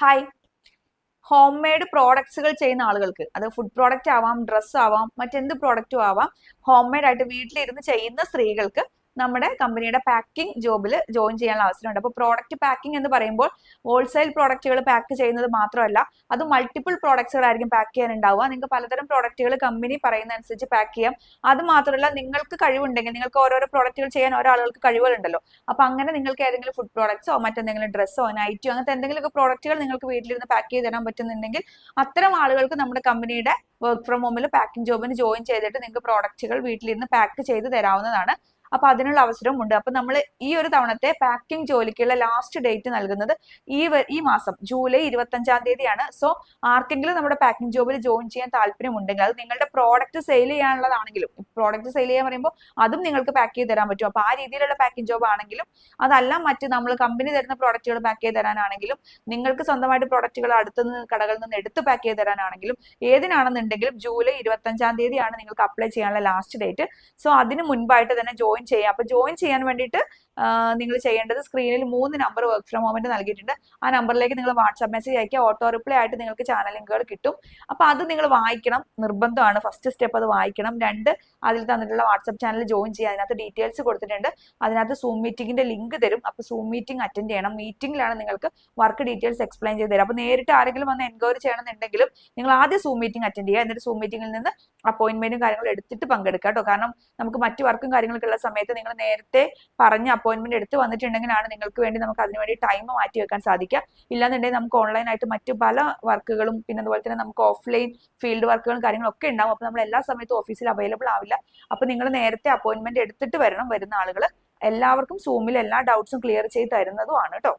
Hi home made പ്രോഡക്ട്സുകൾ ചെയ്യുന്ന ആളുകൾക്ക് അത് ഫുഡ് പ്രോഡക്റ്റ് ആവാം ഡ്രസ് ആവാം മറ്റെന്ത് പ്രോഡക്റ്റും ആവാം ഹോം മെയ്ഡ് ആയിട്ട് വീട്ടിലിരുന്ന് ചെയ്യുന്ന സ്ത്രീകൾക്ക് നമ്മുടെ കമ്പനിയുടെ പാക്കിംഗ് ജോബിൽ ജോയിൻ ചെയ്യാനുള്ള അവസരമുണ്ട്. അപ്പോൾ പ്രോഡക്റ്റ് പാക്കിംഗ് എന്ന് പറയുമ്പോൾ ഹോൾസെയിൽ പ്രോഡക്റ്റുകൾ പാക്ക് ചെയ്യുന്നത് മാത്രമല്ല അത് മൾട്ടിപ്പിൾ പ്രോഡക്ട്സുകളായിരിക്കും പാക്ക് ചെയ്യാനുണ്ടാവുക. നിങ്ങൾക്ക് പലതരം പ്രോഡക്റ്റുകൾ കമ്പനി പറയുന്ന അനുസരിച്ച് പാക്ക് ചെയ്യാം. അത് മാത്രമല്ല നിങ്ങൾക്ക് കഴിവുണ്ടെങ്കിൽ നിങ്ങൾക്ക് ഓരോരോ പ്രോഡക്റ്റുകൾ ചെയ്യാൻ ഓരോ ആളുകൾക്ക് കഴിവുകളുണ്ടല്ലോ. അപ്പോൾ അങ്ങനെ നിങ്ങൾക്ക് ഏതെങ്കിലും ഫുഡ് പ്രോഡക്ട്സോ മറ്റെന്തെങ്കിലും ഡ്രസ്സോ നൈറ്റോ അങ്ങനത്തെ എന്തെങ്കിലുമൊക്കെ പ്രോഡക്റ്റുകൾ നിങ്ങൾക്ക് വീട്ടിലിരുന്ന് പാക്ക് ചെയ്ത് തരാൻ പറ്റുന്നുണ്ടെങ്കിൽ അത്തരം ആളുകൾക്ക് നമ്മുടെ കമ്പനിയുടെ വർക്ക് ഫ്രം ഹോമിൽ പാക്കിംഗ് ജോബിന് ജോയിൻ ചെയ്തിട്ട് നിങ്ങൾക്ക് പ്രോഡക്റ്റുകൾ വീട്ടിലിരുന്ന് പാക്ക് ചെയ്ത് തരാവുന്നതാണ് അപ്പൊ അതിനുള്ള അവസരവും ഉണ്ട്. അപ്പൊ നമ്മൾ ഈ ഒരു തവണത്തെ പാക്കിംഗ് ജോലിക്കുള്ള ലാസ്റ്റ് ഡേറ്റ് നൽകുന്നത് ഈ ഈ മാസം ജൂലൈ ഇരുപത്തഞ്ചാം തീയതിയാണ്. സോ ആർക്കെങ്കിലും നമ്മുടെ പാക്കിംഗ് ജോബിൽ ജോയിൻ ചെയ്യാൻ താല്പര്യമുണ്ടെങ്കിൽ അത് നിങ്ങളുടെ പ്രോഡക്റ്റ് സെയിൽ ചെയ്യാനുള്ളതാണെങ്കിലും പ്രോഡക്റ്റ് സെയിൽ ചെയ്യാൻ പറയുമ്പോൾ അതും നിങ്ങൾക്ക് പാക്ക് ചെയ്ത് തരാൻ പറ്റും. അപ്പൊ ആ രീതിയിലുള്ള പാക്കിംഗ് ജോബ് ആണെങ്കിലും അതല്ല മറ്റ് നമ്മൾ കമ്പനി തരുന്ന പ്രോഡക്റ്റുകൾ പാക്ക് ചെയ്ത് തരാനാണെങ്കിലും നിങ്ങൾക്ക് സ്വന്തമായിട്ട് പ്രോഡക്റ്റുകൾ അടുത്തുനിന്ന് കടകളിൽ നിന്ന് എടുത്ത് പാക്ക് ചെയ്ത് തരാനാണെങ്കിലും ഏതിനാണെന്നുണ്ടെങ്കിലും ജൂലൈ ഇരുപത്തഞ്ചാം തീയതിയാണ് നിങ്ങൾക്ക് അപ്ലൈ ചെയ്യാനുള്ള ലാസ്റ്റ് ഡേറ്റ് സോ അതിന് മുൻപായിട്ട് തന്നെ ജോയിൻ ചെയ്യാം. അപ്പൊ ജോയിൻ ചെയ്യാൻ വേണ്ടിയിട്ട് നിങ്ങൾ ചെയ്യേണ്ടത് സ്ക്രീനിൽ മൂന്ന് നമ്പർ വർക്ക് ഫ്രം ഹോമിന്റെ നൽകിയിട്ടുണ്ട്. ആ നമ്പറിലേക്ക് നിങ്ങൾ വാട്സാപ്പ് മെസ്സേജ് അയക്കുക. ഓട്ടോ റിപ്ലൈ ആയിട്ട് നിങ്ങൾക്ക് ചാനൽ ലിങ്കുകൾ കിട്ടും. അപ്പൊ അത് നിങ്ങൾ വായിക്കണം. നിർബന്ധമാണ്. ഫസ്റ്റ് സ്റ്റെപ്പ് അത് വായിക്കണം. രണ്ട് അതിൽ തന്നിട്ടുള്ള വാട്സാപ്പ് ചാനൽ ജോയിൻ ചെയ്യുക. അതിനകത്ത് ഡീറ്റെയിൽസ് കൊടുത്തിട്ടുണ്ട്. അതിനകത്ത് സൂം മീറ്റിംഗിന്റെ ലിങ്ക് തരും. അപ്പൊ സൂം മീറ്റിംഗ് അറ്റൻഡ് ചെയ്യണം. മീറ്റിംഗിലാണ് നിങ്ങൾക്ക് വർക്ക് ഡീറ്റെയിൽസ് എക്സ്പ്ലെയിൻ ചെയ്ത് തരാം. അപ്പൊ നേരിട്ട് ആരെങ്കിലും വന്ന് എൻക്വയറി ചെയ്യണമെന്നുണ്ടെങ്കിലും നിങ്ങൾ ആദ്യം സൂം മീറ്റിംഗ് അറ്റൻഡ് ചെയ്യുക. എന്നിട്ട് സൂം മീറ്റിംഗിൽ നിന്ന് അപ്പോയിന്റ്മെന്റും കാര്യങ്ങളും എടുത്തിട്ട് പങ്കെടുക്കുക കേട്ടോ. കാരണം നമുക്ക് മറ്റു വർക്കും കാര്യങ്ങളൊക്കെ ഉള്ള സമയത്ത് നിങ്ങൾ നേരത്തെ പറഞ്ഞ അപ്പോയിന്റ്മെന്റ് എടുത്ത് വന്നിട്ടുണ്ടെങ്കിലാണ് നിങ്ങൾക്ക് വേണ്ടി നമുക്ക് അതിനു വേണ്ടി ടൈം മാറ്റി വെക്കാൻ സാധിക്കുക. ഇല്ലാന്നുണ്ടെങ്കിൽ നമുക്ക് ഓൺലൈനായിട്ട് മറ്റു പല വർക്കുകളും പിന്നെ അതുപോലെ തന്നെ നമുക്ക് ഓഫ്ലൈൻ ഫീൽഡ് വർക്കുകളും കാര്യങ്ങളും ഒക്കെ ഉണ്ടാവും. അപ്പൊ നമ്മൾ എല്ലാ സമയത്തും ഓഫീസിൽ അവൈലബിൾ ആവില്ല. അപ്പൊ നിങ്ങൾ നേരത്തെ അപ്പോയിന്റ്മെന്റ് എടുത്തിട്ട് വരണം വരുന്ന ആളുകൾ എല്ലാവർക്കും സൂമിൽ എല്ലാ ഡൗട്ട്സും ക്ലിയർ ചെയ്ത് തരുന്നതുമാണ് കേട്ടോ